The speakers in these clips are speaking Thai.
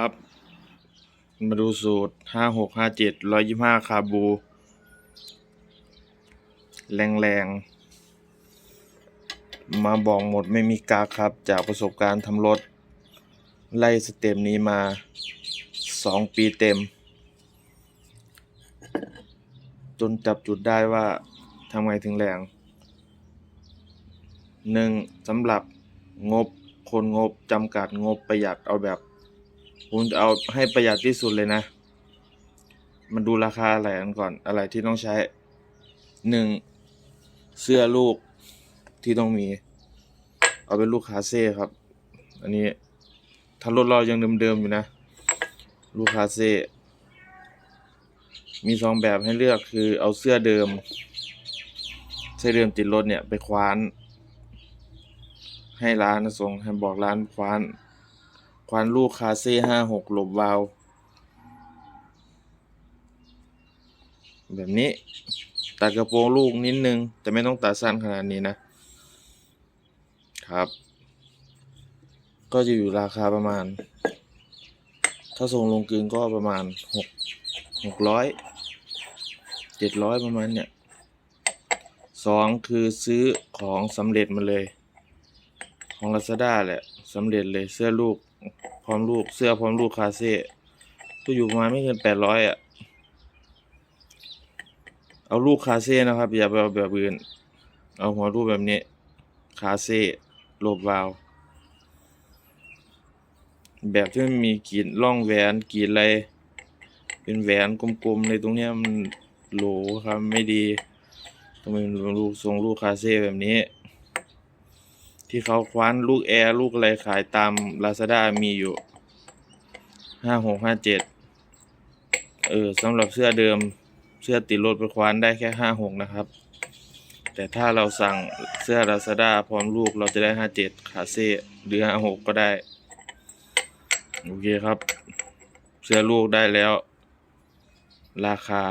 ครับ มาดูสูตรห้าหกห้าเจ็ดร้อยยี่ห้าคาบู แรงๆมาบอกหมดไม่มีกาครับ จากประสบการณ์ทำรถ ไล่สเต็มนี้มาสองปีเต็ม จนจับจุดได้ว่าทำไงถึงแรงหนึ่งสำหรับงบคนงบจำกัดงบประหยัดเอาแบบ ผมจะเอาให้ประหยัดที่สุดเลยนะ มันดูราคาอะไรกันก่อน อะไรที่ต้องใช้หนึ่งเสื้อลูกที่ต้องมี เอาเป็นลูกคาเซ่ครับ อันนี้ถ้ารถเรายังเดิมๆอยู่นะ ลูกคาเซ่มีสองแบบให้เลือกคือเอาเสื้อเดิม เสื้อเดิมติดรถเนี่ยไปคว้าน ให้ร้านส่งให้บอกร้านคว้าน ควันลูกคาเซ่ห้าหกหลบวาวแบบนี้ ตัดกระโปรงลูกนิดนึง แต่ไม่ต้องตัดสั้นขนาดนี้นะ ครับ ก็จะอยู่ราคาประมาณ ถ้าส่งลงกึงก็ประมาณหกหกร้อยเจ็ดร้อยประมาณเนี่ยสองคือซื้อของสำเร็จมาเลย ของ Lazada แหละสำเร็จเลยเสื้อลูก พร้อมลูก เสื้อพร้อมลูกคาเซ่ก็อยู่ประมาณไม่เกินแปดร้อยอะ เอาลูกคาเซ่นะครับ อย่าไปเอาแบบอื่น เอาหัวรูปแบบนี้ คาเซ่โลบวาว แบบที่มันมีกีดร่องแหวนกีดอะไร เป็นแหวนกลมๆในตรงเนี้ยมันโหลครับไม่ดีต้องเป็นลูกทรงลูกคาเซ่แบบนี้ ที่เขาคว้านลูกแอร์ลูกอะไรขายตาม Lazada มีอยู่ห้าหกห้าเจ็ดเออสำหรับเสื้อเดิมเสื้อติดรถไปคว้านได้แค่ห้าหกนะครับ แต่ถ้าเราสั่งเสื้อ Lazada พร้อมลูกเราจะได้ห้าเจ็ดขาเซ่หรือห้าหกก็ได้ โอเคครับ เสื้อลูกได้แล้ว ราคา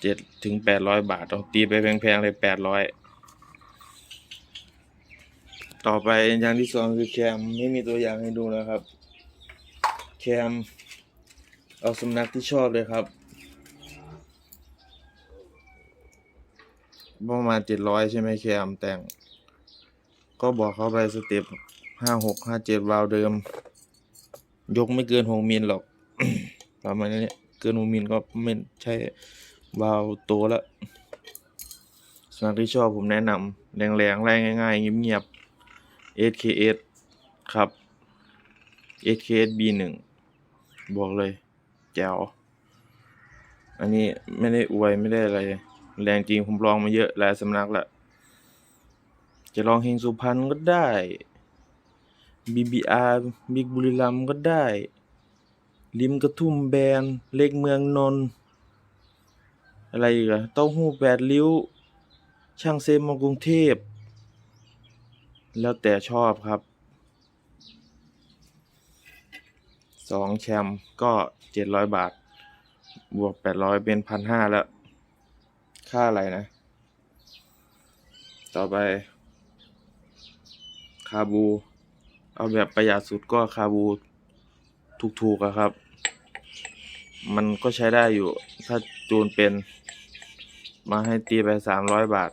เจ็ดถึงแปดร้อยบาทต้องตีไปแพงๆเลยแปดร้อย ต่อไปอย่างที่สองคือแคมไม่มีตัวอย่างให้ดูนะครับ แคมเอาสำนักที่ชอบเลยครับ ประมาณเจ็ดร้อยใช่ไหมแคมแต่ง ก็บอกเขาไปสเต็ปห้าหกห้าเจ็ดวาล์วเดิม ยกไม่เกินหกมิลหรอกประมาณนี้เกินหกมิลก็ไม่ใช่วาล์วโตแล้วสำนักที่ชอบผมแนะนำแรงๆแรงง่ายๆเงียบๆ SKS ครับ SKS B1 บอกเลย แจ๋ว อันนี้ไม่ได้อวยไม่ได้อะไร แรงจริงผมลองมาเยอะหลายสำนักละ จะลองเฮงสุพรรณก็ได้ BBR บิ๊กบุรีรัมก็ได้ ริมกระทุ่มแบน เล็กเมืองนน อะไรอีกอะเต้าหู้แปดริ้ว ช่างเซมมากรุงเทพ แล้วแต่ชอบครับสองแชมป์ก็เจ็ดร้อยบาท บวกแปดร้อยเป็นพันห้าแล้ว ค่าอะไรนะ ต่อไป คาบู เอาแบบประหยัดสุดก็คาบูถูกๆอะครับ มันก็ใช้ได้อยู่ ถ้าจูนเป็น มาให้ตีไปสามร้อยบาท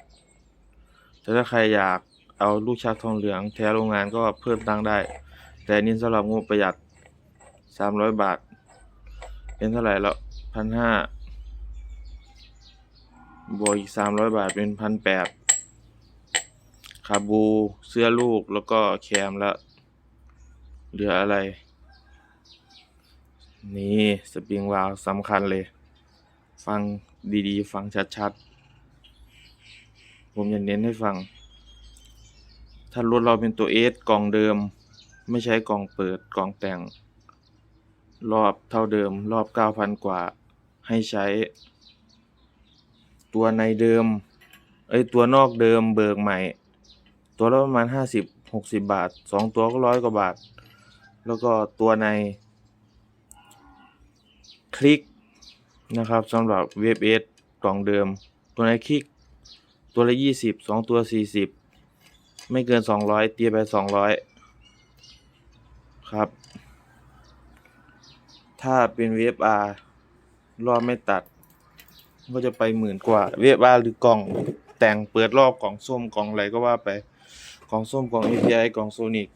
แต่ถ้าใครอยาก เอาลูกชักทองเหลืองแท้โรงงานก็เพิ่มตังได้ แต่นี่สำหรับงบประหยัดสามร้อยบาท เป็นเท่าไหร่แล้วพันห้าบวกอีกสามร้อยบาทเป็นพันแปดคาบูเสื้อลูกแล้วก็แคมแล้วเหลืออะไร นี่สปริงวาลสำคัญเลย ฟังดีๆ ฟังชัดๆ ผมจะเน้นให้ฟัง ถ้ารถเราเป็นตัวเอสกล่องเดิม ไม่ใช้กล่องเปิดกล่องแต่ง รอบเท่าเดิม รอบ 9,000 กว่า ให้ใช้ ตัวในเดิม เอ้ย ตัวนอกเดิมเบิกใหม่ ตัวละประมาณ 50 60 บาทสองตัวก็ร้อยกว่าบาท แล้วก็ตัวใน คลิกนะครับสำหรับเว็บเอสกล่องเดิม ตัวในคลิก ตัวละยี่สิบสองตัวสี่สิบ ไม่เกินสองร้อยตีไปสองร้อยครับ ถ้าเป็นเวฟอาร์รอบไม่ตัด ก็จะไปหมื่นกว่าเวฟอาร์หรือกล่องแต่งเปิดรอบกล่องส้มกล่องอะไรก็ว่าไปกล่องส้มกล่อง API กล่องโซนิก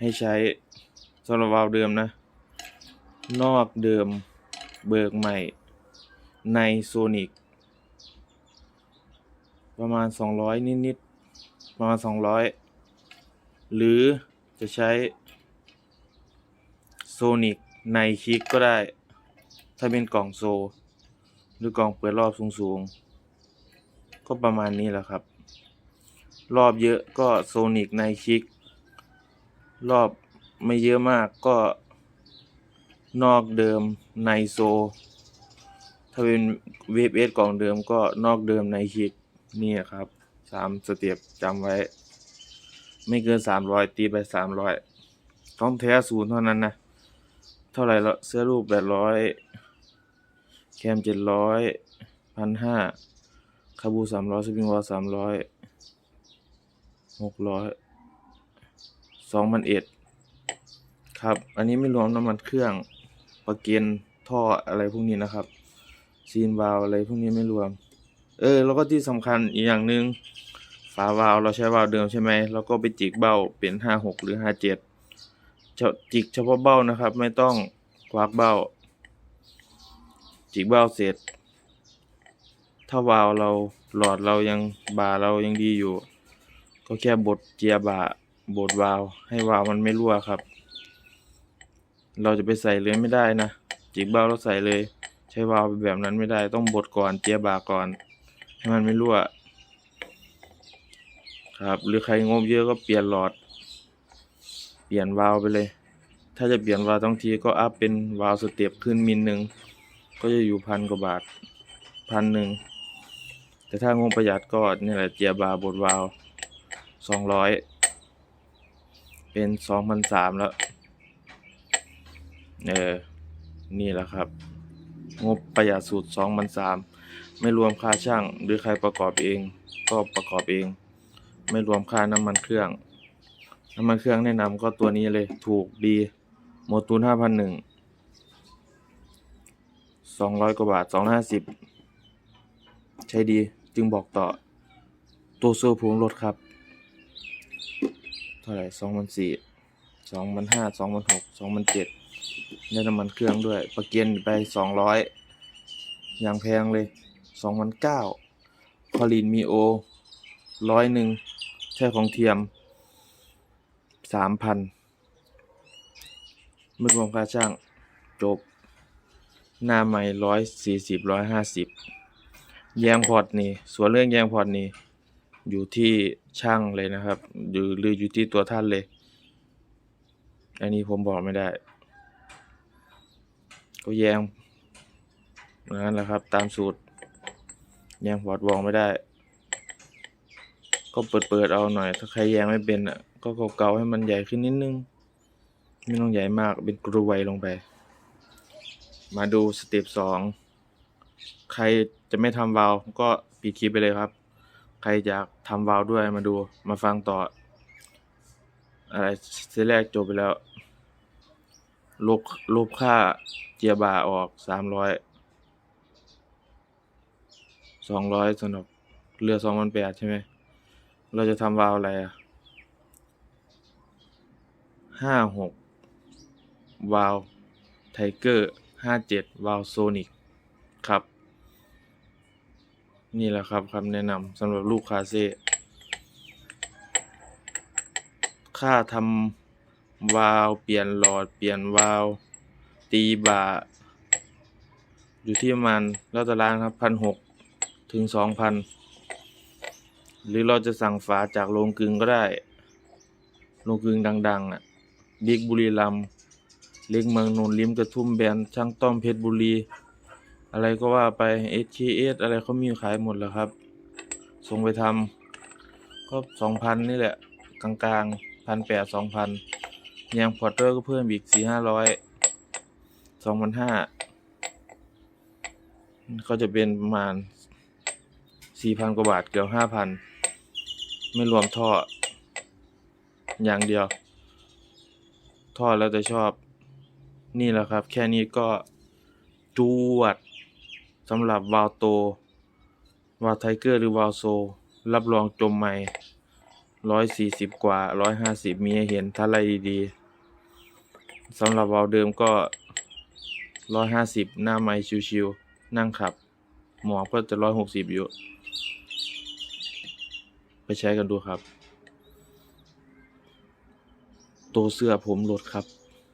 ให้ใช้สำหรับวาล์วเดิมนะ นอกเดิมเบิกใหม่ในโซนิกประมาณ 200 นิด ๆ ประมาณ200หรือจะใช้โซนิกในคลิกก็ได้ ถ้าเป็นกล่องโซ หรือกล่องเปิดรอบสูงๆ ก็ประมาณนี้แหละครับ รอบเยอะก็โซนิกในคลิก รอบไม่เยอะมากก็นอกเดิมในโซ ถ้าเป็นเวฟเอสกล่องเดิมก็นอกเดิมในคลิกนี่ครับ สามสเต็ปจำไว้ ไม่เกินสามร้อยตีไปสามร้อยต้องแท้ศูนย์เท่านั้นนะ เท่าไหร่ละเสื้อรูปแปดร้อยแคมเจ็ดร้อยพันห้าคาบูสามร้อยสปริงวอลสามร้อยหกร้อยสองพันเอ็ดครับ อันนี้ไม่รวมน้ำมันเครื่องประเกันท่ออะไรพวกนี้นะครับ ซีนวาล์วอะไรพวกนี้ไม่รวม เออ แล้วก็ที่สำคัญอีกอย่างหนึ่งฝาวาลเราใช้วาลเดิมใช่ไหมแล้วก็ไปจิกเบ้าเป็นห้าหกหรือห้าเจ็ดจิกเฉพาะเบ้านะครับ ไม่ต้องควักเบ้า จิกเบ้าเสร็จ ถ้าวาลเราหลอดเรายังบาเรายังดีอยู่ ก็แค่บดเจียบาบดวาลให้วาลมันไม่รั่วครับ เราจะไปใส่เลยไม่ได้นะจิกเบ้าแล้วใส่เลย ใช้วาลแบบนั้นไม่ได้ต้องบดก่อนเจียบาก่อน ให้มันไม่รั่ว ครับ หรือใครงบเยอะก็เปลี่ยนหลอด เปลี่ยนวาล์วไปเลย ถ้าจะเปลี่ยนวาล์วทั้งทีก็อัพเป็นวาล์วสเต็ปขึ้นมิลหนึ่งก็จะอยู่พันกว่าบาทพันหนึ่งแต่ถ้างบประหยัดก็นี่แหละเจียบาบดวาล์วสองร้อยเป็นสองพันสามแล้ว เออ นี่แหละครับ งบประหยัดสูตรสองพันสาม ไม่รวมค่าช่างหรือใครประกอบเองก็ประกอบเอง ไม่รวมค่าน้ำมันเครื่อง น้ำมันเครื่องแนะนำก็ตัวนี้เลยถูกดีโมตูนห้าพันหนึ่งสองร้อยกว่าบาทสองห้าสิบใช้ดีจึงบอกต่อ ตัวโซ่พวงรถครับ เท่าไหร่สองพันสี่สองพันห้าสองพันหกสองพันเจ็ดได้น้ำมันเครื่องด้วย ประเกียนไปสองร้อยอย่างแพงเลย สองพันเก้าพอลินมีโอร้อยหนึ่งใช่ของเทียมสามพันไม่รวมค่าช่างจบ หน้าใหม่ร้อยสี่สิบร้อยห้าสิบแยงพอร์ตนี่ส่วนเรื่องแยงพอร์ตนี่อยู่ที่ช่างเลยนะครับหรือหรืออยู่ที่ตัวท่านเลย อันนี้ผมบอกไม่ได้ ก็แยงนั่นแหละครับตามสูตร แยงพอร์ตบอกไม่ได้ ก็เปิดเปิดเอาหน่อย ถ้าใครแยงไม่เป็นอะ ก็เกาๆให้มันใหญ่ขึ้นนิดนึง ไม่ต้องใหญ่มากเป็นกรวยลงไป มาดูสเต็ปสองใครจะไม่ทำวาล์วก็ปิดคลิปไปเลยครับ ใครอยากทำวาล์วด้วยมาดูมาฟังต่อ อะไรเซตแรกจบไปแล้วลบลบค่าเจียบาออกสามร้อย สองร้อยสำหรับเรือสองพันแปดใช่ไหม เราจะทำวาล์วอะไรอะห้าหกวาล์วไทเกอร์ห้าเจ็ดวาล์วโซนิกครับ นี่แหละครับคำแนะนำสำหรับลูกคาเซ่ค่าทำวาล์วเปลี่ยนหลอด เปลี่ยนวาล์วตีบาอยู่ที่ประมาณแล้วแต่ร้านครับพันหก ถึงสองพันหรือเราจะสั่งฝาจากโรงกลึงก็ได้ โรงกลึงดัง ๆ อะบิ๊กบุรีรัมย์เล็กเมืองนนท์ลิมกระทุ่มแบนช่างต้อมเพชรบุรี อะไรก็ว่าไป SKS อะไรเขามีขายหมดแล้วครับ ส่งไปทำก็สองพันนี่แหละ กลางๆพันแปดสองพันยางพอร์เตอร์ก็เพิ่มอีกสี่ห้าร้อยสองพันห้าก็จะเป็นประมาณ สี่พันกว่าบาทเกือบห้าพันไม่รวมท่อ อย่างเดียว ท่อแล้วแต่ชอบ นี่แหละครับ แค่นี้ก็จวดสำหรับวาลโต วาลไทเกอร์หรือวาลโซ รับรองจมใหม่ร้อยสี่สิบกว่าร้อยห้าสิบมีให้เห็นถ้าไล่ดีๆสำหรับวาลเดิมก็ร้อยห้าสิบหน้าไม้ชิวๆนั่งขับ หมอก็จะร้อยหกสิบอยู่ ใช้กันดูครับ ตัวเสื้อผมหลดครับ